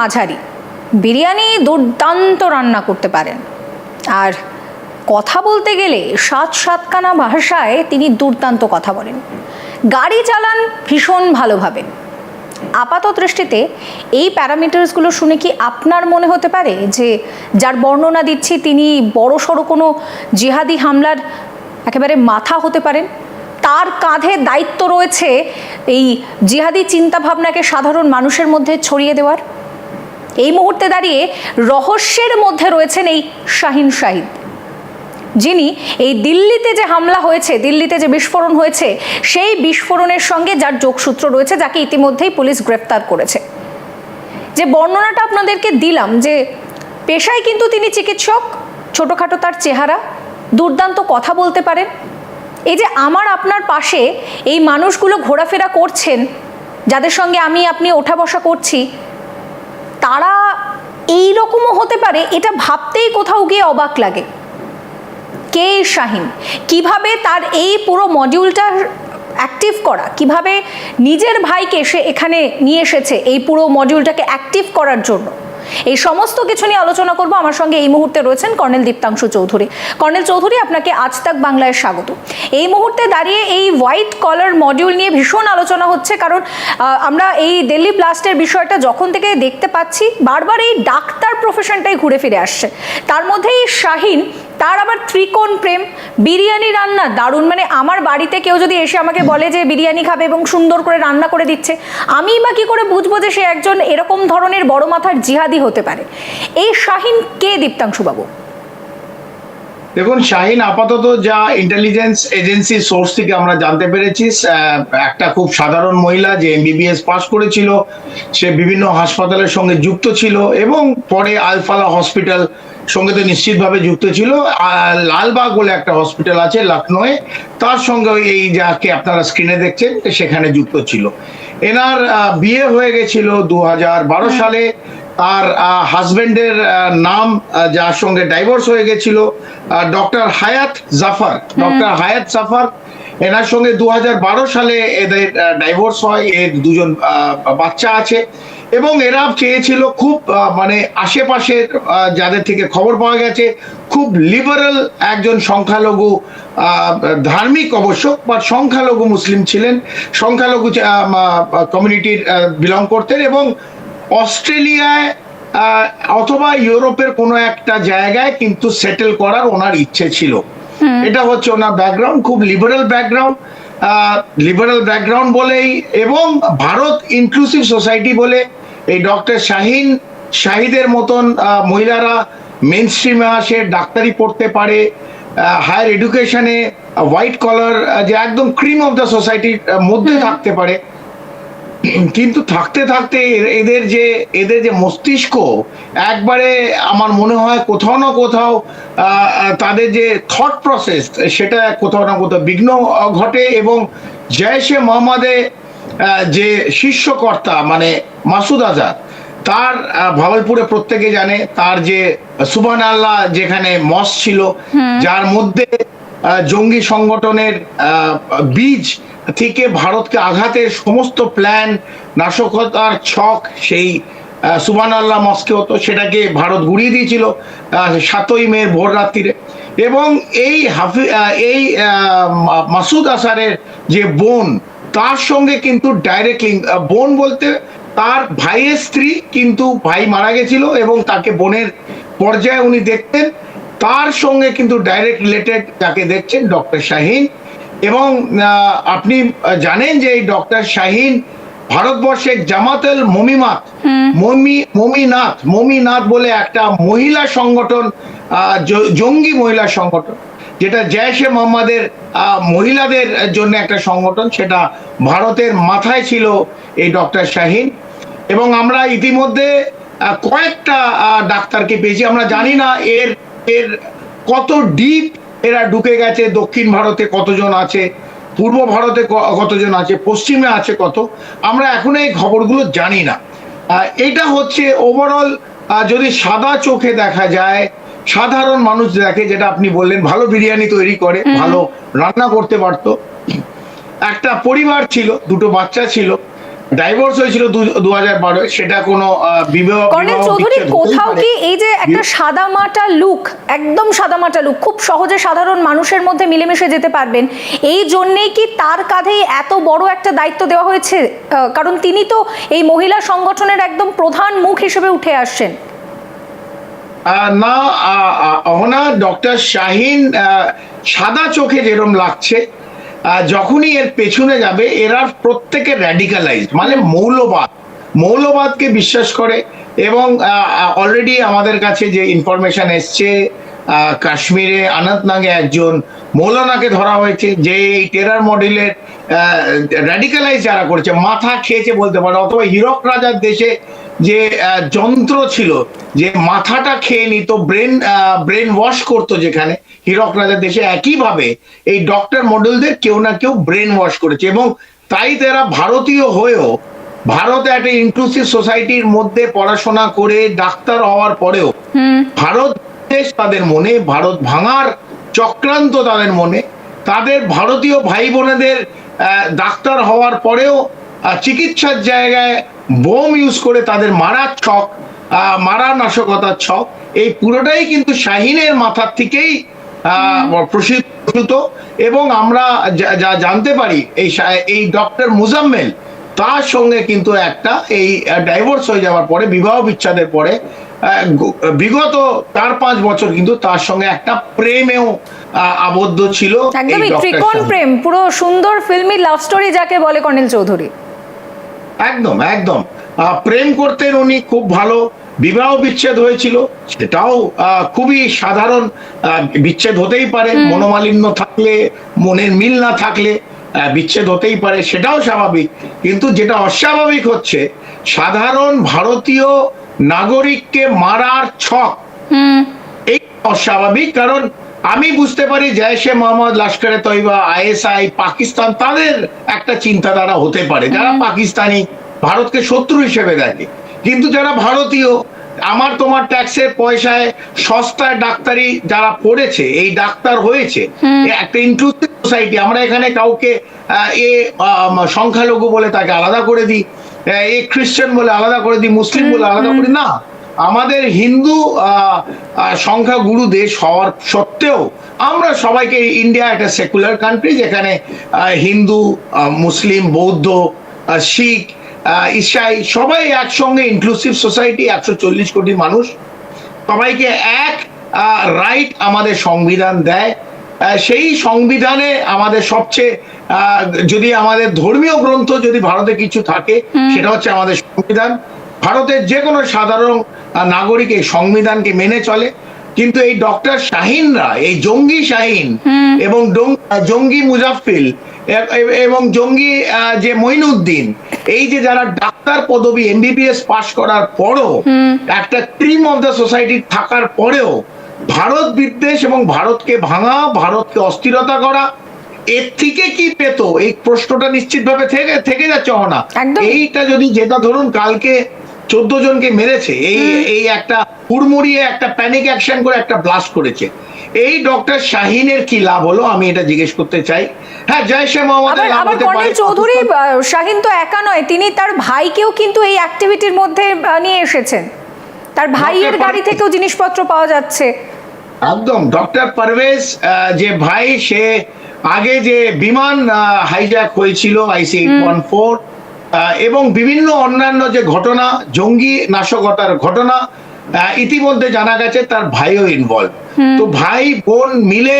মাঝারি। বিরিয়ানি দুর্দান্ত রান্না করতে পারেন। আর কথা বলতে গেলে সাত সাতখানা ভাষায় তিনি দুর্দান্ত কথা বলেন। গাড়ি চালান ভীষণ ভালোভাবে। আপাত দৃষ্টিতে এই প্যারামিটার্সগুলো শুনে কি আপনার মনে হতে পারে যে যার বর্ণনা দিচ্ছি তিনি বড় সড়ো কোনো জিহাদি হামলার একেবারে মাথা হতে পারেন? তার কাঁধে দায়িত্ব রয়েছে এই জিহাদি চিন্তাভাবনাকে সাধারণ মানুষের মধ্যে ছড়িয়ে দেওয়ার। এই মুহূর্তে দাঁড়িয়ে রহস্যের মধ্যে রয়েছেন এই শাহিন শাহিদ। যিনি এই দিল্লিতে যে হামলা হয়েছে, দিল্লিতে যে বিস্ফোরণ হয়েছে, সেই বিস্ফোরণের সঙ্গে যার যোগসূত্র রয়েছে, যাকে ইতিমধ্যেই পুলিশ গ্রেফতার করেছে। যে বর্ণনাটা আপনাদেরকে দিলাম যে পেশায় কিন্তু তিনি চিকিৎসক, ছোটোখাটো তার চেহারা, দুর্দান্ত কথা বলতে পারেন। এই যে আমার আপনার পাশে এই মানুষগুলো ঘোরাফেরা করছেন, যাদের সঙ্গে আমি, আপনি ওঠা বসা করছি তারা এই রকমও হতে পারে, এটা ভাবতেই কোথাও গিয়ে অবাক লাগে। কে শাহিন? কীভাবে তার এই পুরো মডিউলটা অ্যাক্টিভ করা? কীভাবে নিজের ভাইকে সে এখানে নিয়ে এসেছে এই পুরো মডিউলটাকে অ্যাক্টিভ করার জন্য? এই সমস্ত কিছু নিয়ে আলোচনা করব। আমার সঙ্গে এই মুহূর্তে রয়েছেন কর্নেল দীপ্তাংশু চৌধুরী। কর্নেল চৌধুরী, আপনাকে আজ তাক বাংলায় স্বাগত। এই মুহূর্তে দাঁড়িয়ে এই হোয়াইট কলার মডিউল নিয়ে ভীষণ আলোচনা হচ্ছে, কারণ আমরা এই দিল্লি ব্লাস্টের বিষয়টা যখন থেকে দেখতে পাচ্ছি, বারবার এই ডাক্তার প্রফেশনটাই ঘুরে ফিরে আসছে। তার মধ্যে এই শাহিন তার আবার ত্রিকোণ প্রেম। বিরিয়ানি রান্না দারুণ। মানে আমার বাড়িতে কেউ যদি এসে আমাকে বলে যে বিরিয়ানি খাবে এবং সুন্দর করে রান্না করে দিচ্ছে, আমি বা কি করে বুঝব যে সে একজন এরকম ধরনের বড় মাথার জিহাদি হতে পারে? এই শাহিন কে, দীপ্তাংশু বাবু? দেখুন, শাহিন আপাতত যা ইন্টেলিজেন্স এজেন্সি সোর্স থেকে আমরা জানতে পেরেছি একটা খুব সাধারণ মহিলা যে এমবিবিএস পাস করেছিল, সে বিভিন্ন হাসপাতালের সঙ্গে যুক্ত ছিল এবং পরে আলফালা হসপিটাল সঙ্গে তো নিশ্চিতভাবে যুক্ত ছিল। লালবাগ বলে একটা হসপিটাল আছে লখনৌয়ে তার সঙ্গে এই যাকে আপনারা স্ক্রিনে দেখছেন সেখানে যুক্ত ছিল। এনার বিয়ে হয়ে গেছিল দু হাজার বারো সালে। তার হাজবেন্ডের নাম যার সঙ্গে ডাইভোর্স হয়ে গেছিল ডক্টর হায়াত জাফর। ডক্টর হায়াত জাফার এনার সঙ্গে দু হাজার বারো সালে এদের ডাইভোর্স হয়। এর দুজন বাচ্চা আছে। এবং এরা চেয়েছিল খুব মানে আশেপাশের যাদের থেকে খবর পাওয়া গেছে খুব লিবারেল একজন সংখ্যালঘু আহ, ধার্মিক অবশ্য বা সংখ্যালঘু মুসলিম ছিলেন। সংখ্যালঘু কমিউনিটির বিলং করতেন এবং অস্ট্রেলিয়ায় আহ, অথবা ইউরোপের কোনো একটা জায়গায় কিন্তু সেটেল করার ওনার ইচ্ছে ছিল। এটা হচ্ছে ওনার ব্যাকগ্রাউন্ড খুব লিবারেল ব্যাকগ্রাউন্ড লিবারেল ব্যাকগ্রাউন্ড বলেই এবং ভারত ইনক্লুসিভ সোসাইটি বলে এই ডক্টর শাহিন শাহিদের মতন মহিলারা মেন স্ট্রিমে আসে ডাক্তারি পড়তে পারে হায়ার এডুকেশনে হোয়াইট কলার যে একদম ক্রিম অফ দ্য সোসাইটির মধ্যে থাকতে পারে। কিন্তু থাকতে থাকতে এদের যে এদের যে মস্তিষ্ক একবারে আমার মনে হয় কোথাও না কোথাও তাদের যে থট প্রসেস সেটা কোথাও না কোথাও বিঘ্ন ঘটে এবং জয়শে মোহাম্মদে যে শীর্ষকর্তা মানে মাসুদ আজাদ তার আহ, ভাগলপুরে প্রত্যেকে জানে তার যে সুবান আল্লাহ যেখানে মস ছিল যার মধ্যে জঙ্গি সংগঠনের বীজ থেকে ভারতকে আঘাতের সমস্ত প্ল্যান নাশকতার ছক সেই সুবান আল্লাহ মস্কে হতো সেটাকে ভারত গুড়িয়ে দিয়েছিল সাতই মে ভোর রাত্রিরে। এবং এই হাফি এই মাসুদ আসারের যে বোন তার সঙ্গে কিন্তু ডাইরেক্ট লিঙ্ক বোন বলতে তার ভাইয়ের স্ত্রী কিন্তু ভাই মারা গেছিল এবং তাকে বোনের পর্যায়ে উনি দেখতেন। তার সঙ্গে কিন্তু ডাইরেক্ট রিলেটেড যাকে দেখছেন ডক্টর শাহিন। এবং আপনি জানেন যে এই ডক্টর শাহিন ভারতবর্ষের জামাতেল মমিমাত মমি মমিনাথ মমিনাথ বলে একটা মহিলা সংগঠন আহ, জঙ্গি মহিলা সংগঠন। যেটা জয়শে মোহাম্মদের মহিলাদের জন্য একটা সংগঠন, সেটা ভারতের মাথায় ছিল এই ডক্টর শাহিন। এবং আমরা ইতিমধ্যে কয়েকটা ডাক্তারকে পেয়েছি। আমরা জানি না এর এর কত ডিপ এরা ঢুকে গেছে, দক্ষিণ ভারতে কতজন আছে, পূর্ব ভারতে কতজন আছে, পশ্চিমে আছে কত। আমরা এখন এই খবরগুলো জানি না। এটা হচ্ছে ওভারঅল যদি সাদা চোখে দেখা যায় সাধারণ মানুষ দেখে যেটা আপনি বললেন ভালো বিরিয়ানি তৈরি করে ভালো রান্না করতে পারতো। একটা পরিবার ছিল দুটো বাচ্চা ছিল ডাইভোর্স হয়েছিল দু হাজার বারো সেটা কোনো বিবাহ কর্নেল চৌধুরী কোথাও কি এই যে একটা সাদামাটা লুক একদম সাদামাটা লুক খুব সহজে সাধারণ মানুষের মধ্যে মিলেমিশে যেতে পারবেন। এই জন্যেই কি তার কাঁধেই এত বড় একটা দায়িত্ব দেওয়া হয়েছে? কারণ তিনি তো এই মহিলা সংগঠনের একদম প্রধান মুখ হিসেবে উঠে আসছেন। না অহনা, ডক্টর শাহিন সাদা চোখে যেরম লাগছে যখনই এর পেছনে যাবে, এরা প্রত্যেকে র্যাডিকালাইজ মানে মৌলবাদ, মৌলবাদকে বিশ্বাস করে এবং অলরেডি আমাদের কাছে যে ইনফরমেশন এসছে কাশ্মীরে অনন্তনাগে একজন মৌলানাকে ধরা হয়েছে, যে এই টেরার মডেলের র্যাডিকালাইজ যারা করেছে, মাথা খেয়েছে বলতে পারে, অথবা হিরক রাজার দেশে যে যন্ত্র ছিল যে মাথাটা খেয়ে নিত ব্রেন ব্রেন ওয়াশ করতো যেখানে হিরক রাজার দেশে একইভাবে এই ডক্টর মডেলদের কেউ না কেউ ব্রেন ওয়াশ করেছে এবং তাই তারা ভারতীয় হয়েও ভারতে একটা ইনক্লুসিভ সোসাইটির মধ্যে পড়াশোনা করে ডাক্তার হওয়ার পরেও ভারত দেশ তাদের মনে ভারত ভাঙার চক্রান্ত তাদের মনে তাদের ভারতীয় ভাই বোনেদের ডাক্তার হওয়ার পরেও চিকিৎসার জায়গায় বোম ইউজ করে তাদের মারার ছক মারা নাশকতার ছক এই পুরোটাই কিন্তু শাহিনের মাথার থেকেই প্রসিদ্ধ এবং আমরা যা- জানতে পারি এই এই ডক্টর মুজাম্মেল তার সঙ্গে কিন্তু একটা এই ডাইভোর্স হয়ে যাওয়ার পরে বিবাহ বিচ্ছেদের পরে বিগত চার পাঁচ বছর কিন্তু তার সঙ্গে একটা প্রেমেও আবদ্ধ ছিল একদমই ত্রিকোণ প্রেম পুরো সুন্দর ফিল্মি লাভ স্টোরি যাকে বলে কর্নেল চৌধুরী। একদম একদম। প্রেম করতেন উনি খুব ভালো। বিবাহ বিচ্ছেদ হয়েছিল সেটাও খুবই সাধারণ বিচ্ছেদ হতেই পারে। মনোমালিন্য থাকলে মনের মিল না থাকলে বিচ্ছেদ হতেই পারে সেটাও স্বাভাবিক। কিন্তু যেটা অস্বাভাবিক হচ্ছে সাধারণ ভারতীয় নাগরিককে মারার ছক। এই অস্বাভাবিক কারণ আমি বুঝতে পারি জয়শে মোহাম্মদ লস্করে তৈবা আইএসআই পাকিস্তান তাদের একটা চিন্তাধারা হতে পারে। যারা পাকিস্তানি ভারতকে শত্রু হিসেবে দেখে। কিন্তু যারা ভারতীয় আমার তোমার ট্যাক্সের পয়সায় সস্তায় ডাক্তারি যারা পড়েছে এই ডাক্তার হয়েছে একটা ইনক্লুসিভ সোসাইটি আমরা এখানে কাউকে এ সংখ্যালঘু বলে তাকে আলাদা করে দিই এ খ্রিস্টান বলে আলাদা করে দিই মুসলিম বলে আলাদা করে না। আমাদের হিন্দু সংখ্যাগুরু দেশ হওয়ার সত্ত্বেও আমরা সবাইকে ইন্ডিয়া একটা সেকুলার কান্ট্রি যেখানে হিন্দু মুসলিম বৌদ্ধ শিখ ইসাই সবাই একসঙ্গে ইনক্লুসিভ সোসাইটি একশো চল্লিশ কোটি মানুষ। সবাইকে এক রাইট আমাদের সংবিধান দেয়। সেই সংবিধানে আমাদের সবচেয়ে আহ, যদি আমাদের ধর্মীয় গ্রন্থ যদি ভারতে কিছু থাকে সেটা হচ্ছে আমাদের সংবিধান। ভারতের যে কোনো সাধারণ নাগরিক এই সংবিধানকে মেনে চলে। কিন্তু এই ডক্টর শাহিনরা এই জঙ্গি শাহিন এবং জঙ্গি মুজাফিল এবং জঙ্গি যে মইনুদ্দিন এই যে যারা ডাক্তার পদবী এমবিবিএস পাশ করার পরও একটা ক্রিম অফ দ্য সোসাইটি থাকার পরেও ভারত বিদ্বেষ এবং ভারতকে ভাঙা ভারতকে অস্থিরতা করা এর থেকে কি পেতো? এই প্রশ্নটা নিশ্চিতভাবে থেকে থেকে যাচ্ছে না একদম। এইটা যদি যেটা ধরুন কালকে চোদ্দ জনকে মেরেছে এই এই একটা হুড়মুড়িয়ে একটা প্যানিক অ্যাকশন করে একটা ব্লাস্ট করেছে। এই ডক্টর শাহিনের কি লাভ হলো? আমি এটা জিজ্ঞেস করতে চাই। হ্যাঁ জয়শে মোহাম্মদের আবার লাভ হতে পারে। চৌধুরী শাহিন তো একা নয় তিনি তার ভাইকেও কিন্তু এই অ্যাক্টিভিটির মধ্যে নিয়ে এসেছেন। তার ভাইয়ের গাড়ি থেকেও জিনিসপত্র পাওয়া যাচ্ছে। একদম ডক্টর পারভেজ যে ভাই সে আগে যে বিমান হাইজ্যাক হয়েছিল আইসি ওয়ান ফোর এবং বিভিন্ন অন্যান্য যে ঘটনা জঙ্গি নাশকতার ঘটনা ইতিমধ্যে জানা গেছে তার ভাইও ইনভলভ তো ভাই বোন মিলে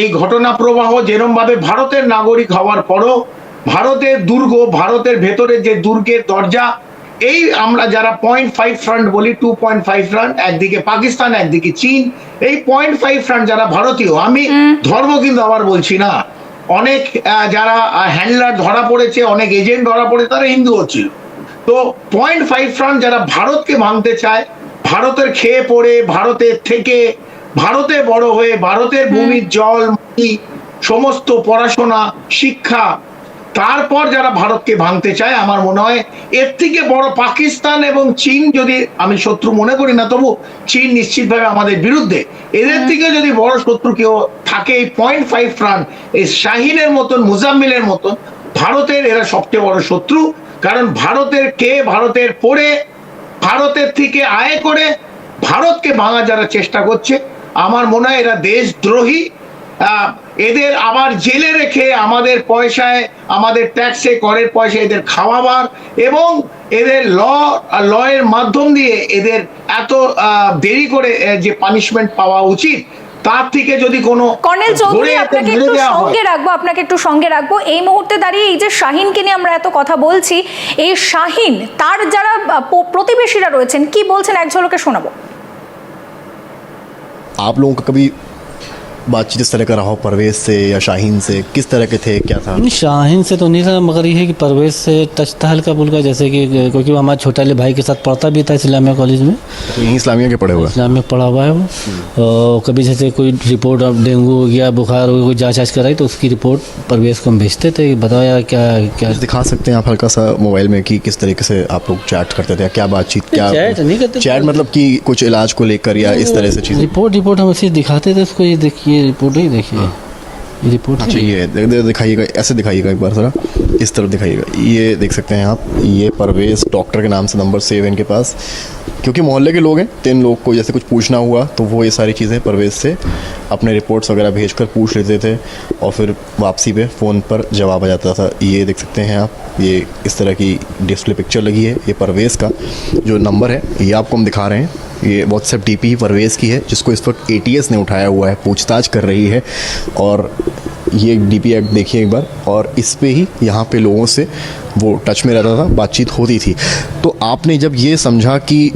এই ঘটনা প্রবাহ যেরম ভাবে ভারতের নাগরিক হওয়ার পরও ভারতের দুর্গ ভারতের ভেতরে যে দুর্গের দরজা এই আমরা যারা পয়েন্ট ফাইভ ফ্রন্ট বলি টু পয়েন্ট ফাইভ ফ্রন্ট একদিকে পাকিস্তান একদিকে চীন এই পয়েন্ট ফাইভ ফ্রন্ট যারা ভারতীয় আমি ধর্ম কিন্তু আবার বলছি না। অনেক যারা হ্যান্ডলার ধরা পড়েছে অনেক এজেন্ট ধরা পড়েছে তারা হিন্দু ছিল। তো পয়েন্ট ফাইভ ফ্রান্ট যারা ভারতকে ভাঙতে চায় ভারতের খেয়ে পড়ে ভারতের থেকে ভারতে বড় হয়ে ভারতের ভূমির জল মাটি সমস্ত পড়াশোনা শিক্ষা তারপর যারা ভারতকে ভাঙতে চায় আমার মনে হয় এর থেকে বড় পাকিস্তান এবং চীন যদি আমি শত্রু মনে করি না তবু চীন নিশ্চিতভাবে আমাদের বিরুদ্ধে। এদের থেকে যদি বড় শত্রু কেউ থাকে এই পয়েন্ট ফাইভ রান এই শাহিনের মতন মুজাম্মিলের মতন ভারতের এরা সবচেয়ে বড় শত্রু। কারণ ভারতের কে ভারতের পড়ে ভারতের থেকে আয় করে ভারতকে ভাঙা যারা চেষ্টা করছে আমার মনে হয় এরা দেশদ্রোহী। আহ, এদের আবার জেলে রেখে আমাদের পয়সায় আমাদের ট্যাক্সে করের পয়সা এদের খাওয়াবার এবং এদের ল ল এর মাধ্যম দিয়ে এদের এত আহ, দেরি করে আহ, যে পানিশমেন্ট পাওয়া উচিত তার থেকে যদি কোনো কর্নেল ধরে চৌধুরী এদের আপনাকে মেরে একটু দেওয়া হয়, সঙ্গে রাখবো আপনাকে একটু সঙ্গে রাখবো এই মুহূর্তে দাঁড়িয়ে এই যে শাহিনকে নিয়ে আমরা এত কথা বলছি এই শাহিন তার যারা আহ, প- প্রতিবেশীরা রয়েছেন কি বলছেন এক ঝলকে শোনাবো आप लोगों का कभी बातचीत इस तरह का रहा हो परवेज से या शाहीन से? किस तरह के थे? क्या था? नहीं शाहीन से तो नहीं था मगर ये है कि परवेज से टच था हल्का फुल्का जैसे कि क्योंकि वो हमारे छोटे वाले भाई के साथ पढ़ता भी था इस्लामिया कॉलेज में। तो यहीं इस्लामिया के पढ़े हुए? इस्लामिया पढ़ा हुआ है वो। कभी जैसे कोई रिपोर्ट अब डेंगू हो गया बुखार हो गया कोई जाँच आँच कराई तो उसकी रिपोर्ट परवेज को हम भेजते थे बताओ यार क्या क्या दिखा सकते हैं आप हल्का सा मोबाइल में कि किस तरीके से आप लोग चैट करते थे क्या बातचीत क्या चैट नहीं करते चैट मतलब कि कुछ इलाज को लेकर या इस तरह से चीज़ें? रिपोर्ट रिपोर्ट हम ऐसे दिखाते थे उसको ये देखिए रिपोर्ट ही देखिए। ये रिपोर्ट अच्छा ये दिखाइएगा ऐसे दिखाइएगा एक बार ज़रा। इस तरफ़ दिखाइएगा। ये देख सकते हैं आप ये परवेज डॉक्टर के नाम से नंबर सेव है इनके पास। क्योंकि मोहल्ले के लोग हैं तो इन लोग को जैसे कुछ पूछना हुआ तो वो ये सारी चीज़ें परवेज से अपने रिपोर्ट्स वगैरह भेजकर पूछ लेते थे और फिर वापसी पे फ़ोन पर जवाब आ जाता था। ये देख सकते हैं आप ये इस तरह की डिस्प्ले पिक्चर लगी है ये परवेज़ का जो नंबर है ये आपको हम दिखा रहे हैं। ये व्हाट्सएप डी पी परवेज़ की है, जिसको इस वक्त ए टी एस ने उठाया हुआ है, पूछताछ कर रही है। और ये डी पी एक्ट देखिए एक बार, और इस पर ही यहाँ पे लोगों से वो टच में रहता था, बातचीत होती थी। तो आपने जब ये समझा कि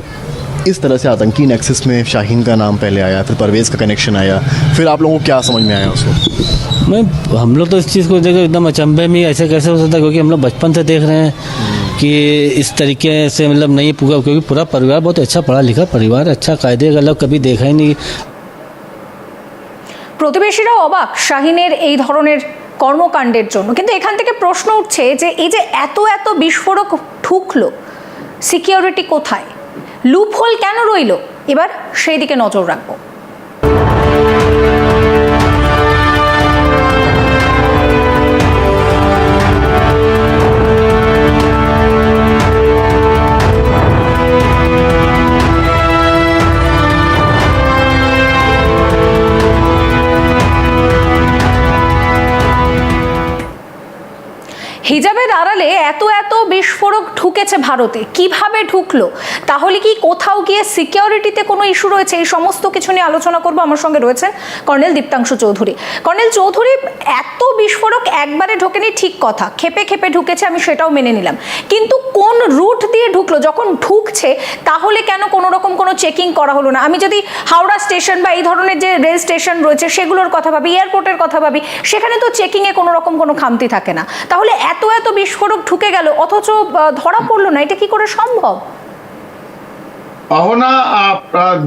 इस तरह से आतंकी नेक्सस में शाहीन का नाम पहले आया, फिर परवेज़ का कनेक्शन आया, फिर आप लोगों को क्या समझ में आया उसको? मैं हम लोग तो इस चीज़ को देखो, एकदम अचंभे में ऐसे कैसे हो सकता है, क्योंकि हम लोग बचपन से देख रहे हैं। कि इस तरीके से मतलब नहीं पूरा क्योंकि पूरा परिवार बहुत अच्छा पढ़ा लिखा परिवार अच्छा कायदे का लोग कभी देखा ही नहीं প্রতিবেশীরাও অবাক শাহিনের এই ধরনের কর্মকাণ্ডের জন্য কিন্তু এখান থেকে প্রশ্ন উঠছে যে এই যে এত এত বিস্ফোরক ঢুকলো সিকিউরিটি কোথায় লুপহোল কেন রইলো এবার সেই দিকে নজর রাখবো হিজাবের আড়ালে এত এত বিস্ফোরক ঢুকেছে ভারতে। কীভাবে ঢুকলো? তাহলে কি কোথাও গিয়ে সিকিউরিটিতে কোনো ইস্যু রয়েছে? এই সমস্ত কিছু নিয়ে আলোচনা করব। আমার সঙ্গে রয়েছেন কর্নেল দীপ্তাংশু চৌধুরী। কর্নেল চৌধুরী, এত বিস্ফোরক একবারে ঢোকেনি ঠিক কথা। খেপে খেপে ঢুকেছে, আমি সেটাও মেনে নিলাম। কিন্তু কোন রুট দিয়ে ঢুকলো? যখন ঢুকছে, তাহলে কেন কোনো রকম কোনো চেকিং করা হলো না? আমি যদি হাওড়া স্টেশন বা এই ধরনের যে রেল স্টেশন রয়েছে, সেগুলোর কথা ভাবি এয়ারপোর্টের কথা ভাবি, সেখানে তো চেকিংয়ে কোনো রকম কোনো খামতি থাকে না। তাহলে এত এত বিস্ফোরক ঢুকে গেল অথচ ধরা পড়ল না এটা কি করে সম্ভব? অহনা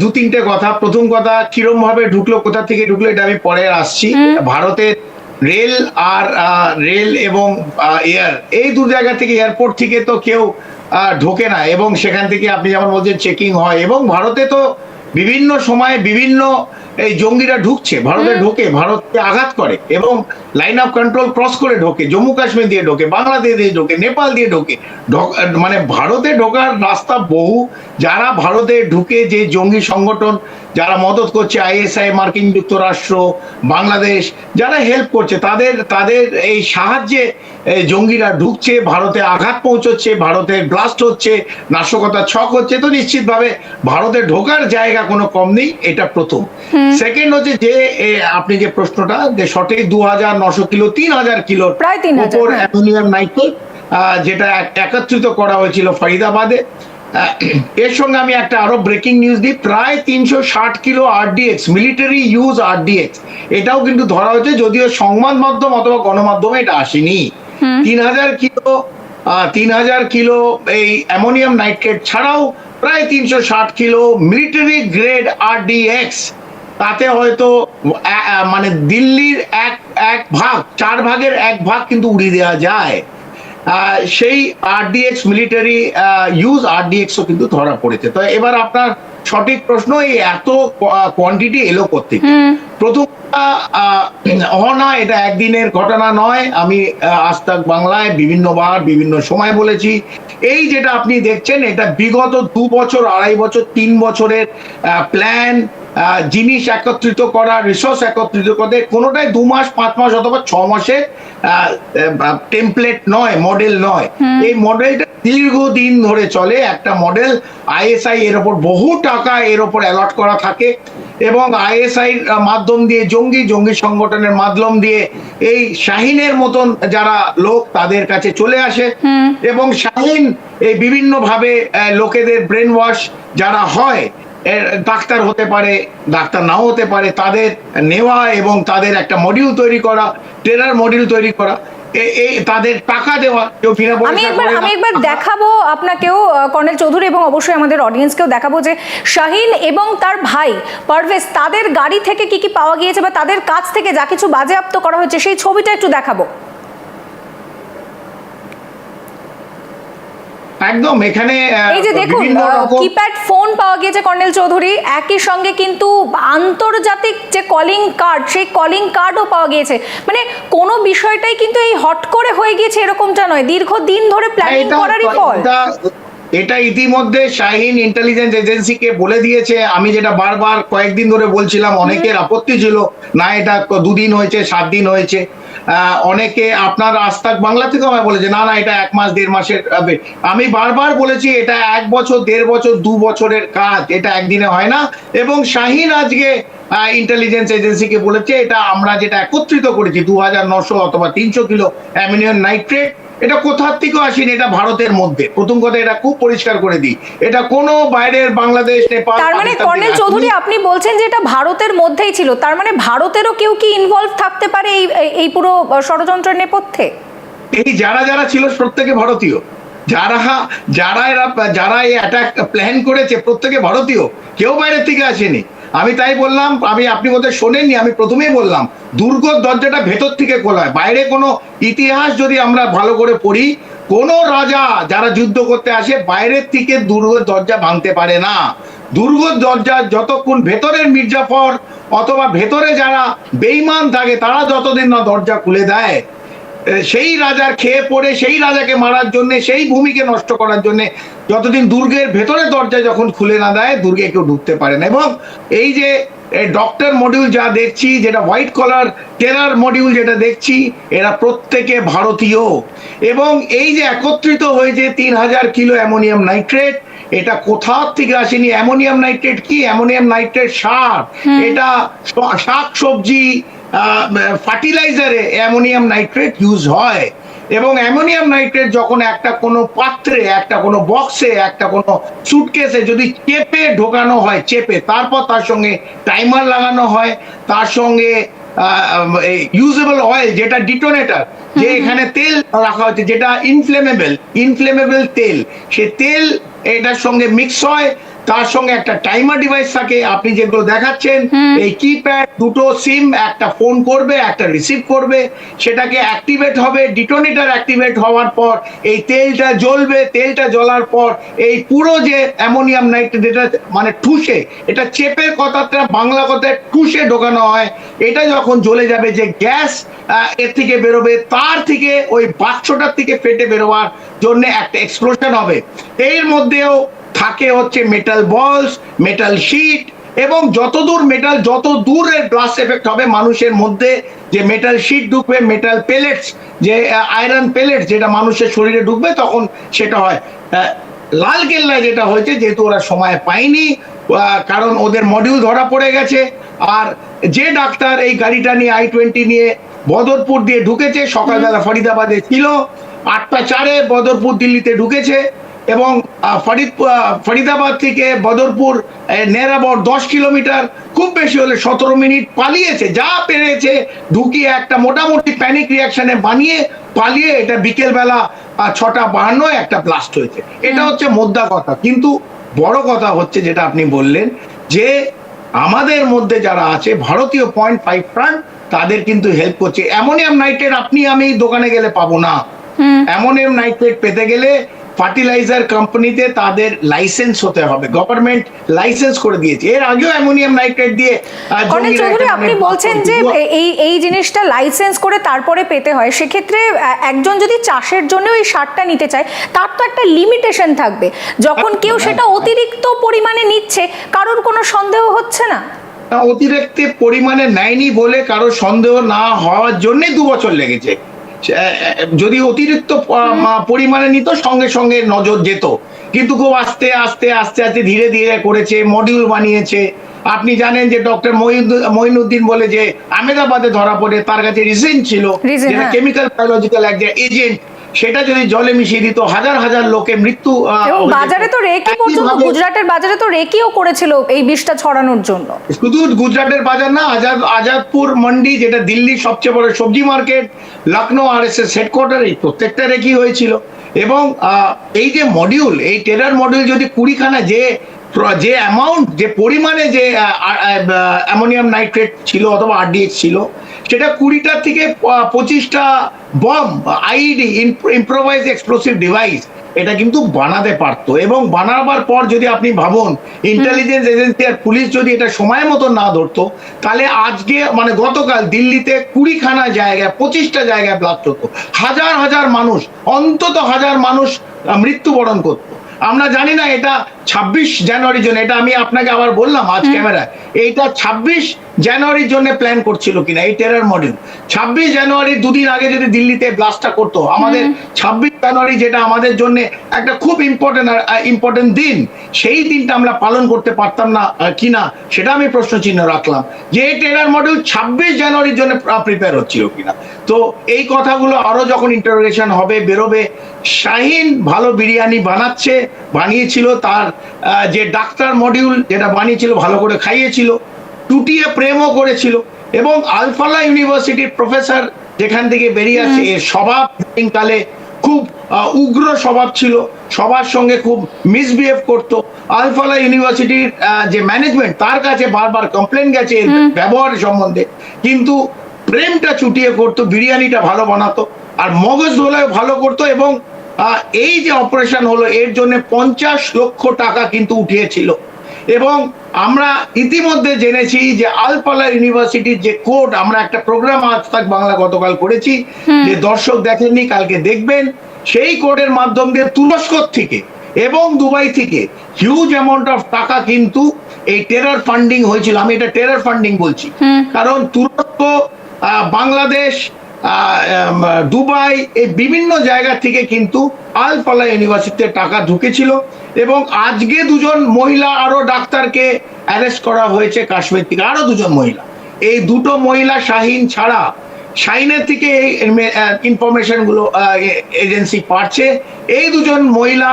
দু তিনটে কথা। প্রথম কথা কিরম ভাবে ঢুকলো কোথা থেকে ঢুকলো এটা আমি পরে আসছি। ভারতের রেল আর রেল এবং এয়ার এই দু জায়গা থেকে এয়ারপোর্ট থেকে তো কেউ ঢোকে না এবং সেখান থেকে আপনি যেমন বলছেন চেকিং হয় এবং ভারতে তো বিভিন্ন সময়ে বিভিন্ন এই জঙ্গিরা ঢুকছে ভারতে ঢোকে ভারতকে আঘাত করে এবং লাইন অফ কন্ট্রোল ক্রস করে ঢোকে জম্মু কাশ্মীর দিয়ে ঢোকে বাংলাদেশ দিয়ে ঢোকে নেপাল দিয়ে ঢোকে। মানে ভারতে ঢোকার রাস্তা বহু। যারা ভারতে ঢুকে যে জঙ্গি সংগঠন যারা মদত করছে আইএসআই মার্কিন যুক্তরাষ্ট্র বাংলাদেশ যারা হেল্প করছে তাদের তাদের এই সাহায্যে জঙ্গিরা ঢুকছে ভারতে আঘাত পৌঁছচ্ছে ভারতে ব্লাস্ট হচ্ছে নাশকতা ছক হচ্ছে। তো নিশ্চিতভাবে ভারতে ঢোকার জায়গা কোনো কম নেই এটা প্রথম। সেকেন্ড হচ্ছে যে আপনি যে প্রশ্নটা যে সঠিক দু হাজার নশো কিলো তিন হাজার কিলো প্রায় 3000, উপর হ্যাঁ। অ্যামোনিয়াম নাইট্রেট যেটা একত্রিত করা হয়েছিল ফরিদাবাদে। এর সঙ্গে আমি একটা আরও ব্রেকিং নিউজ দিই প্রায় তিনশো ষাট kilo RDX military use RDX এটাও কিন্তু ধরা হয়েছে যদিও সংবাদ মাধ্যম অথবা গণমাধ্যমে এটা আসেনি। তিন হাজার কিলো তিন হাজার কিলো এই অ্যামোনিয়াম নাইট্রেট ছাড়াও প্রায় তিনশো ষাট কিলো মিলিটারি গ্রেড আরডিএক্স তাতে হয়তো মানে দিল্লির এক এক ভাগ চার ভাগের এক ভাগ কিন্তু উড়িয়ে দেওয়া যায়। সেই আরডিএক্স মিলিটারি ইউজ আরডিএক্সও কিন্তু ধরা পড়েছে। তো এবার আপনার সঠিক প্রশ্ন এই এত কোয়ান্টিটি এলো করতে প্রথম অহনা এটা একদিনের ঘটনা নয়। আমি আহ, আজ তাক বাংলায় বিভিন্নবার বিভিন্ন সময় বলেছি। এই যেটা আপনি দেখছেন এটা বিগত দু বছর আড়াই বছর তিন বছরের প্ল্যান জিনিস একত্রিত করা রিসোর্স একত্রিত করতে কোনোটাই দু মাস পাঁচ মাস অথবা ছ মাসের টেমপ্লেট নয় মডেল নয়। এই মডেলটা দীর্ঘদিন ধরে চলে। একটা মডেল আইএসআই এর ওপর বহু টাকা এর ওপর অ্যালট করা থাকে এবং আইএসআই মাধ্যম দিয়ে জঙ্গি জঙ্গি সংগঠনের মাধ্যম দিয়ে এই শাহিনের মতন যারা লোক তাদের কাছে চলে আসে এবং শাহিন এই বিভিন্ন ভাবে লোকেদের ব্রেন ওয়াশ যারা হয় ডাক্তার হতে পারে ডাক্তার নাও হতে পারে তাদের নেওয়া এবং তাদের একটা মডিউল তৈরি করা ট্রেনার মডিউল তৈরি করা তাদের টাকা দেওয়া কেউ বিনা আমি একবার আমি একবার দেখাবো আপনাকেও কর্নেল চৌধুরী এবং অবশ্যই আমাদের অডিয়েন্সকেও দেখাবো যে শাহিন এবং তার ভাই পারভেজ তাদের গাড়ি থেকে কি কি পাওয়া গিয়েছে বা তাদের কাছ থেকে যা কিছু বাজেয়াপ্ত করা হয়েছে সেই ছবিটা একটু দেখাবো। একদম এখানে এই যে দেখুন কিপ্যাড ফোন পাওয়া গিয়েছে কর্নেল চৌধুরী। একই সঙ্গে কিন্তু আন্তর্জাতিক যে কলিং কার্ড সেই কলিং কার্ডও পাওয়া গিয়েছে। মানে কোনো বিষয়টাই কিন্তু এই হট করে হয়ে গিয়েছে এরকমটা নয়। দীর্ঘদিন ধরে প্ল্যানিং এটা- করারই ফল। এটা- ইতিমধ্যে শাহিন ইন্টেলিজেন্স এজেন্সিকে বলে দিয়েছে। আমি যেটা বারবার কয়েকদিন ধরে বলছিলাম অনেকের আপত্তি ছিল না এটা দুদিন হয়েছে সাত দিন হয়েছে। অনেকে আপনার আস্তাক বাংলা থেকে আমায় বলেছে, না না, এটা এক মাস, দেড় মাসের। আমি বারবার বলেছি, এটা এক বছর, দেড় বছর, দু বছরের কাজ, এটা একদিনে হয় না এবং শাহিন আজকে ইন্টেলিজেন্স এজেন্সিকে বলেছে, এটা আমরা যেটা একত্রিত করেছি, দু হাজার নশো অথবা তিনশো কিলো অ্যামিনিয়াম নাইট্রেট এটা কোথার থেকেও আসেনি এটা ভারতের মধ্যে। প্রথম কথা এটা খুব পরিষ্কার করে দিই। এটা কোনো বাইরের বাংলাদেশ নেপাল তার মানে কর্নেল চৌধুরী আপনি বলছেন যে এটা ভারতের মধ্যেই ছিল। তার মানে ভারতেরও কেউ কি ইনভলভ থাকতে পারে এই এই- এই পুরো ষড়যন্ত্রের নেপথ্যে? এই যারা যারা ছিল প্রত্যেকে ভারতীয়। যারা যারা এরা যারা এই অ্যাটাক প্ল্যান করেছে প্রত্যেকে ভারতীয়। কেউ বাইরের থেকে আসেনি। আমি তাই বললাম, আমি আপনি বোধহয় শোনেননি, আমি প্রথমেই বললাম, দুর্গর দরজাটা ভেতর থেকে খোলা হয়। বাইরে কোনো ইতিহাস যদি আমরা ভালো করে পড়ি, কোন রাজা যারা যুদ্ধ করতে আসে, বাইরের থেকে দুর্গের দরজা ভাঙতে পারে না। দুর্গর দরজা যতক্ষণ ভেতরের মির্জাফর অথবা ভেতরে যারা বেইমান থাকে, তারা যতদিন না দরজা খুলে দেয় সেই রাজার খেয়ে পড়ে সেই রাজাকে মারার জন্য সেই ভূমিকে নষ্ট করার জন্য যতদিন দুর্গের ভেতরে দরজা যখন খুলে না দেয় দুর্গে কেউ ঢুকতে পারে না। এবং এই যে ডক্টর মডিউল যা দেখছি যেটা হোয়াইট কলার টেলার মডিউল যেটা দেখছি এরা প্রত্যেকে ভারতীয়। এবং এই যে একত্রিত হয়েছে তিন হাজার কিলো অ্যামোনিয়াম নাইট্রেট এটা কোথার থেকে আসেনি? অ্যামোনিয়াম নাইট্রেট কি? অ্যামোনিয়াম নাইট্রেট সার। এটা শাক সবজি ফার্টিলাইজারে অ্যামোনিয়াম নাইট্রেট ইউজ হয়। এবং অ্যামোনিয়াম নাইট্রেট যখন একটা কোনো পাত্রে একটা কোনো বক্সে একটা কোনো সুটকেসে যদি চেপে ঢোকানো হয় চেপে তারপর তার সঙ্গে টাইমার লাগানো হয় তার সঙ্গে ইউজেবল অয়েল যেটা ডিটোনেটার যে এখানে তেল রাখা হচ্ছে যেটা ইনফ্লেমেবল ইনফ্লেমেবল তেল সে তেল এটার সঙ্গে মিক্স হয় তার সঙ্গে একটা টাইমার ডিভাইস থাকে আপনি যেগুলো দেখাচ্ছেন এই কিপ্যাড দুটো সিম একটা ফোন করবে একটা রিসিভ করবে সেটাকে অ্যাক্টিভেট হবে ডিটোনেটার অ্যাক্টিভেট হওয়ার পর এই তেলটা জ্বলবে তেলটা জ্বলার পর এই পুরো যে অ্যামোনিয়াম নাইট্রেট এটা মানে ঠুসে এটা চেপের কথাটা বাংলা কথায় ঠুসে ঢোকানো হয় এটা যখন জ্বলে যাবে যে গ্যাস এর থেকে বেরোবে তার থেকে ওই বাক্সটার থেকে ফেটে বেরোবার জন্য একটা এক্সপ্লোশন হবে। এর মধ্যেও থাকে হচ্ছে মেটাল বলস মেটাল শিট এবং যতদূর মেটাল যত দূরের ব্লাস্ট এফেক্ট হবে মানুষের মধ্যে যে মেটাল শিট ঢুকবে মেটাল পেলেটস যে আয়রন পেলেটস যেটা মানুষের শরীরে ঢুকবে তখন সেটা হয়। লাল কেল্লায় যেটা হয়েছে যেহেতু ওরা সময় পায়নি কারণ ওদের মডিউল ধরা পড়ে গেছে আর যে ডাক্তার এই গাড়িটা নিয়ে আই টোয়েন্টি নিয়ে বদরপুর দিয়ে ঢুকেছে সকালবেলা ফরিদাবাদে ছিল আটটা চারে বদরপুর দিল্লিতে ঢুকেছে এবং ফরিদ ফরিদাবাদ থেকে বদরপুর নেয়ার অ্যাবাউট দশ কিলোমিটার খুব বেশি হলে সতেরো মিনিট পালিয়েছে যা পেরেছে ঢুকিয়ে একটা মোটামুটি প্যানিক রিয়াকশনে বানিয়ে পালিয়ে এটা বিকেলবেলা ছটা বাহান্ন একটা ব্লাস্ট হয়েছে। এটা হচ্ছে মোদ্দা কথা। কিন্তু বড় কথা হচ্ছে যেটা আপনি বললেন যে আমাদের মধ্যে যারা আছে ভারতীয় পয়েন্ট ফাইভ ফ্রান্ট তাদের কিন্তু হেল্প করছে। অ্যামোনিয়াম নাইট্রেট আপনি আমি দোকানে গেলে পাবো না। অ্যামোনিয়াম নাইট্রেট পেতে গেলে ফার্টিলাইজার কোম্পানিতে তাদের লাইসেন্স হতে হবে। গভর্নমেন্ট লাইসেন্স করে দিয়েছে। এর আগেও অ্যামোনিয়াম নাইট্রেট দিয়ে কর্নেল চৌধুরী আপনি মানে বলছেন যে এই এই জিনিসটা লাইসেন্স করে তারপরে পেতে হয়। সেক্ষেত্রে একজন যদি চাষের জন্য এই সারটা নিতে চায় তার তো একটা লিমিটেশন থাকবে। যখন কেউ সেটা অতিরিক্ত পরিমাণে নিচ্ছে কারোর কোনো সন্দেহ হচ্ছে না? অতিরিক্ত পরিমাণে নেয়নি বলে কারও সন্দেহ না হওয়ার জন্য দু বছর লেগেছে। যদি অতিরিক্ত পরিমাণে নিত সঙ্গে সঙ্গে নজর যেত। কিন্তু খুব আস্তে আস্তে আস্তে আস্তে ধীরে ধীরে করেছে মডিউল বানিয়েছে। আপনি জানেন যে ডক্টর মহিনুদ্দিন বলে যে আহমেদাবাদে ধরা পড়ে তার কাছে রিসেন্ট ছিল। যেটা। কেমিক্যাল বায়োলজিক্যাল একটা এজেন্ট সেটা যদি জলে মিশিয়ে দিত হাজার হাজার লোকে মৃত্যু। বাজারে তো রেকি পর্যন্ত গুজরাটের বাজারে তো রেকিও করেছিল এই বিষটা ছড়ানোর জন্য শুধু গুজরাটের বাজার না আজাদ আজাদপুর মন্ডি যেটা দিল্লির সবচেয়ে বড় সবজি market Lucknow R S S headquarter এই প্রত্যেকটা রেখি হয়েছিল এবং এই যে মডিউল এই টেরার মডিউল যদি কুড়িখানা যে যে অ্যামাউন্ট যে পরিমাণে যে অ্যামোনিয়াম নাইট্রেট ছিল অথবা আরডিএক্স ছিল সেটা কুড়িটা থেকে পঁচিশটা bomb IED improvise explosive device এটা কিন্তু বানাতে পারতো। এবং বানাবার পর যদি আপনি ভাবুন ইন্টেলিজেন্স এজেন্সি আর পুলিশ যদি এটা সময় মতো না ধরতো, তাহলে আজকে মানে গতকাল দিল্লিতে কুড়িখানা জায়গায়, পঁচিশটা জায়গায় ব্লাস্ট হতো। হাজার হাজার মানুষ, অন্তত হাজার মানুষ মৃত্যুবরণ করতো। আমরা জানি না এটা ছাব্বিশ জানুয়ারির জন্য এটা আমি আপনাকে আবার বললাম আজ ক্যামেরায় এইটা ছাব্বিশ জানুয়ারির জন্য প্ল্যান করছিল কিনা এই টেরার মডিউল ছাব্বিশ জানুয়ারি দুদিন আগে যদি দিল্লিতে ব্লাস্টটা করতো আমাদের ছাব্বিশ জানুয়ারি যেটা আমাদের জন্য একটা খুব ইম্পর্টেন্ট ইম্পর্টেন্ট দিন সেই দিনটা আমরা পালন করতে পারতাম না কিনা সেটা আমি প্রশ্ন চিহ্ন রাখলাম। যে এই টেরার মডিউল ছাব্বিশ জানুয়ারির জন্য প্রিপেয়ার হচ্ছিল কিনা। তো এই কথাগুলো আরও যখন ইন্টারোগেশন হবে বেরোবে শাহিন ভালো বিরিয়ানি বানাচ্ছে বানিয়েছিল তার যে ডাক্তার মডিউল যেটা বানিয়েছিল ভালো করে খাইয়েছিল টুটিয়ে প্রেমও করেছিল এবং আলফালা ইউনিভার্সিটির প্রফেসর যেখান থেকে বেরিয়ে আসছে এর স্বভাব কালে খুব উগ্র স্বভাব ছিল সবার সঙ্গে খুব মিসবিহেভ করতো। আলফালা ইউনিভার্সিটির যে ম্যানেজমেন্ট তার কাছে বারবার কমপ্লেন গেছে এর ব্যবহার সম্বন্ধে। কিন্তু প্রেমটা চুটিয়ে করতো বিরিয়ানিটা ভালো বানাতো আর মগজ ধোলায় ভালো করতো এবং এই যে অপারেশন হলো এর জন্য পঞ্চাশ লক্ষ টাকা কিন্তু উঠিয়েছিল। এবং আমরা ইতিমধ্যে জেনেছি যে আলপালা ইউনিভার্সিটির যে কোড আমরা একটা প্রোগ্রাম আজ তাক বাংলা গতকাল করেছি যে দর্শক দেখেননি কালকে দেখবেন। সেই কোডের মাধ্যম দিয়ে তুরস্ক থেকে এবং দুবাই থেকে হিউজ অ্যামাউন্ট অফ টাকা কিন্তু এই টেরার ফান্ডিং হয়েছিল। আমি এটা টেরার ফান্ডিং বলছি। কারণ তুরস্ক বাংলাদেশ দুবাই এই বিভিন্ন জায়গা থেকে কিন্তু আলফালা ইউনিভার্সিটিতে টাকা ঢুকেছিল এবং আজকে দুজন মহিলা আরও ডাক্তারকে অ্যারেস্ট করা হয়েছে কাশ্মীর থেকে, আরও দুজন মহিলা। এই দুটো মহিলা শাহিন ছাড়া শাহিনের থেকে এই ইনফরমেশনগুলো এজেন্সি পাচ্ছে। এই দুজন মহিলা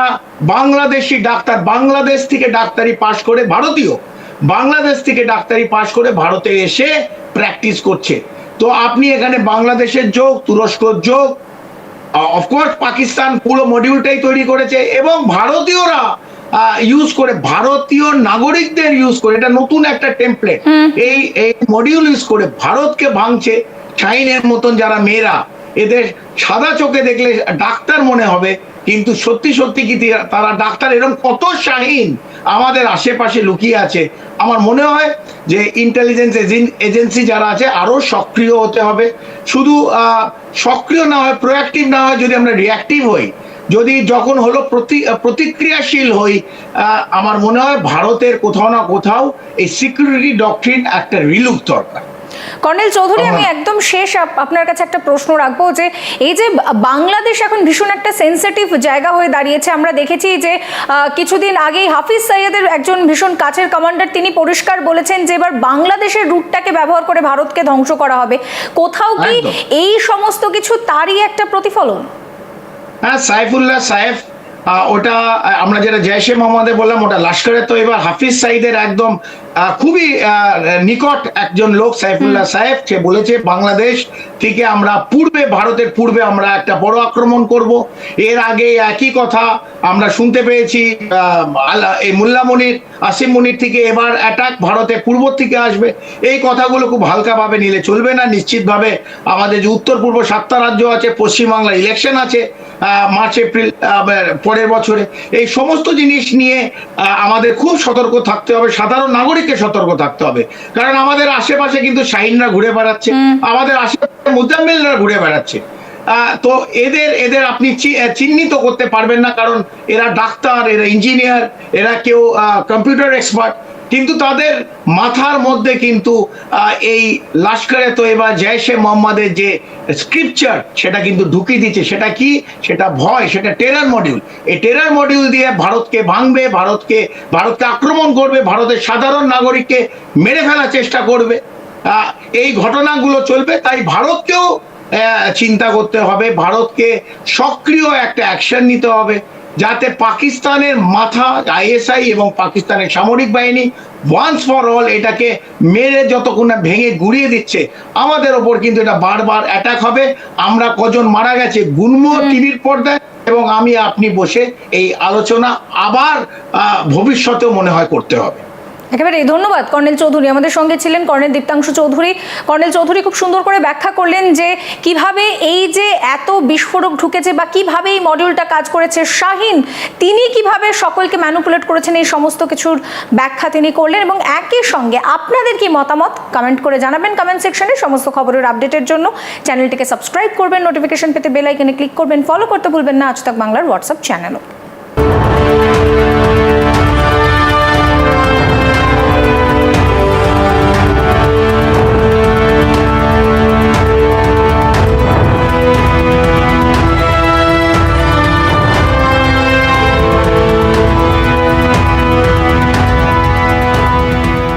বাংলাদেশি ডাক্তার, বাংলাদেশ থেকে ডাক্তারি পাশ করে ভারতীয়, বাংলাদেশ থেকে ডাক্তারি পাশ করে ভারতে এসে প্র্যাকটিস করছে। তো আপনি এখানে বাংলাদেশের যোগ তুরস্কর যোগ অফকোর্স পাকিস্তান পুরো মডিউলটাই তৈরি করেছে এবং ভারতীয়রা ইউজ করে ভারতীয় নাগরিকদের ইউজ করে এটা নতুন একটা টেমপ্লেট এই এই মডিউল ইউজ করে ভারতকে ভাঙছে চাইনের মতন যারা মেয়েরা এদের সাদা চোখে দেখলে ডাক্তার মনে হবে কিন্তু সত্যি সত্যি কি তারা ডাক্তার এরকম কত শাহীন আমাদের আশেপাশে লুকিয়ে আছে। আমার মনে হয় যে ইন্টেলিজেন্স এজেন্সি যারা আছে আরও সক্রিয় হতে হবে। শুধু সক্রিয় না হয় প্রোয়াক্টিভ না হয় যদি আমরা রিয়াক্টিভ হই। যদি যখন হলো প্রতি প্রতিক্রিয়াশীল হই আমার মনে হয় ভারতের কোথাও না কোথাও এই সিকিউরিটি ডকট্রিন একটা রিলুক দরকার। কর্নেল চৌধুরী আমি একদম শেষ আপ- আপনার কাছে একটা প্রশ্ন রাখব যে এই যে বাংলাদেশ এখন ভীষণ একটা সেন্সিটিভ জায়গা হয়ে দাঁড়িয়েছে। আমরা দেখেছি যে কিছুদিন আগেই হাফিজ সৈয়দের একজন ভীষণ কাছের কমান্ডার তিনি পরিষ্কার বলেছেন যে এবার বাংলাদেশের রুটটাকে ব্যবহার করে ভারতকে ধ্বংস করা হবে। কোথাও কি এই সমস্ত কিছু তারই একটা প্রতিফলন? হ্যাঁ সাইফুল্লাহ সাইফ আহ, ওটা আমরা যেটা জয়শে মোহাম্মদে বললাম ওটা লস্করের তো এবার হাফিজ সাইদের একদম খুবই নিকট একজন লোক সাইফুল্লাহ সাহেব সে বলেছে বাংলাদেশ থেকে আমরা পূর্বে ভারতের পূর্বে আমরা একটা বড় আক্রমণ করব। এর আগে একই কথা আমরা শুনতে পেয়েছি এই মোল্লা মনির আসিম মনির থেকে এবার অ্যাটাক ভারতে পূর্ব থেকে আসবে। এই কথাগুলো খুব হালকাভাবে নিলে চলবে না। নিশ্চিতভাবে আমাদের যে উত্তর পূর্ব সাতটা রাজ্য আছে পশ্চিমবাংলা ইলেকশন আছে মার্চ এপ্রিল পরের বছরে। এই সমস্ত জিনিস নিয়ে আমাদের খুব সতর্ক থাকতে হবে। সাধারণ নাগরিককে সতর্ক থাকতে হবে। কারণ আমাদের আশেপাশে কিন্তু শাহিনরা ঘুরে বেড়াচ্ছে আমাদের আশেপাশে মুজাম্মিলরা ঘুরে বেড়াচ্ছে। আহ, তো এদের এদের আপনি চিহ্নিত করতে পারবেন না কারণ এরা ডাক্তার এরা ইঞ্জিনিয়ার এরা কেউ কম্পিউটার এক্সপার্ট। কিন্তু তাদের মাথার মধ্যে কিন্তু এই লাস্করে তো এবার জয়শে মোহাম্মদের যে স্ক্রিপচার সেটা কিন্তু ঢুকিয়ে দিচ্ছে সেটা কি? সেটা ভয়, সেটা টেরার মডিউল এই টেরার মডিউল দিয়ে ভারতকে ভাঙবে, ভারতকে ভারতকে আক্রমণ করবে, ভারতের সাধারণ নাগরিককে মেরে ফেলার চেষ্টা করবে। এই ঘটনাগুলো চলবে, তাই ভারতকেও চিন্তা করতে হবে। ভারতকে সক্রিয় একটা অ্যাকশন নিতে হবে। যাতে পাকিস্তানের মাথা আইএসআই এবং পাকিস্তানের সামরিক বাহিনী ওয়ান্স ফর অল এটাকে মেরে যতক্ষণ না ভেঙে গুড়িয়ে দিচ্ছে আমাদের ওপর কিন্তু এটা বারবার অ্যাটাক হবে। আমরা কজন মারা গেছে গুনম টিভির পর্দায় এবং আমি আপনি বসে এই আলোচনা আবার আহ, ভবিষ্যতেও মনে হয় করতে হবে। একেবারে ধন্যবাদ। কর্নেল চৌধুরী, আমাদের সঙ্গে ছিলেন কর্নেল দীপ্তাংশু চৌধুরী। কর্নেল চৌধুরী খুব সুন্দর করে ব্যাখ্যা করলেন যে, কীভাবে এই যে এত বিস্ফোরক ঢুকেছে বা কীভাবে এই মডিউলটা কাজ করেছে শাহিন, তিনি কীভাবে সকলকে ম্যানুপুলেট করেছেন, এই সমস্ত কিছুর ব্যাখ্যা তিনি করলেন এবং একই সঙ্গে আপনাদের কি মতামত কমেন্ট করে জানাবেন কমেন্ট সেকশনে সমস্ত খবরের আপডেটের জন্য চ্যানেলটিকে সাবস্ক্রাইব করবেন নোটিফিকেশন পেতে বেল ক্লিক করবেন ফলো করতে ভুলবেন না। আজ তাক বাংলার হোয়াটসঅ্যাপ চ্যানেলও